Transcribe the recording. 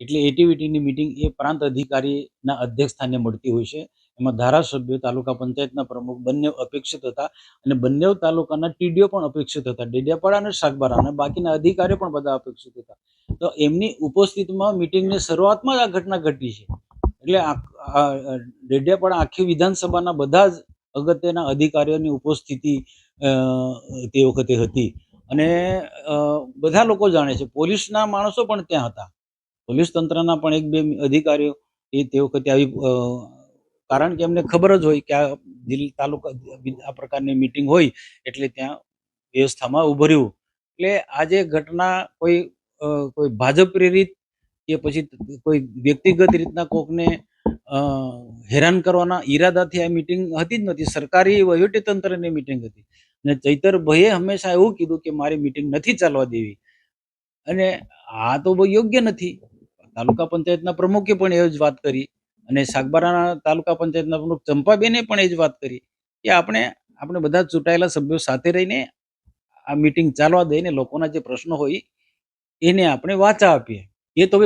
એટલે એટીવીટીની મિટિંગ એ પ્રાંત અધિકારીના અધ્યક્ષ સ્થાને મળતી હોય છે. એમાં ધારાસભ્યો, તાલુકા પંચાયતના પ્રમુખ બંને અપેક્ષિત હતા અને બંને તાલુકાના ટીડીઓ પણ અપેક્ષિત હતા. ડેડિયાપાડા અને સાગબારા અને બાકીના અધિકારીઓ પણ બધા અપેક્ષિત હતા. તો એમની ઉપસ્થિતિમાં મિટિંગની શરૂઆતમાં જ આ ઘટના ઘટી છે. એટલે ડેડિયાપાડા આખી વિધાનસભાના બધા જ અગત્યના અધિકારીઓની ઉપસ્થિતિ તે વખતે હતી. અને બધા લોકો જાણે છે. પોલીસના માણસો પણ ત્યાં હતા. પોલીસ તંત્રના પણ એક બે અધિકારીઓ એ તે વખતે આવી કારણ કે એમને ખબર જ હોય કે આ જિલ્લા તાલુકા, આ પ્રકારની મિટિંગ હોય એટલે ત્યાં વ્યવસ્થામાં રહેવું એટલે આ જે ઘટના કોઈ કોઈ ભાજપ પ્રેરિત કે પછી કોઈ વ્યક્તિગત રીતના કોકને હેરાન કરવાના ઈરાદાથી આ મિટિંગ હતી જ નથી. સરકારી વહીવટી તંત્રની મિટિંગ હતી. અને ચૈતરભાઈએ હંમેશા એવું કીધું કે મારી મિટિંગ નથી ચાલવા દેવી. અને આ તો બહુ યોગ્ય નથી. તાલુકા પંચાયતના પ્રમુખે પણ એ જ વાત કરી અને સાગબારાના તાલુકા પંચાયતના પ્રમુખ ચંપાબેને પણ એ જ વાત કરી કે આપણે આપણે બધા ચૂંટાયેલા સભ્યો સાથે રહીને આ મિટિંગ ચાલવા દઈને લોકોના જે પ્રશ્નો હોય એને આપણે વાચા આપીએ. એ તો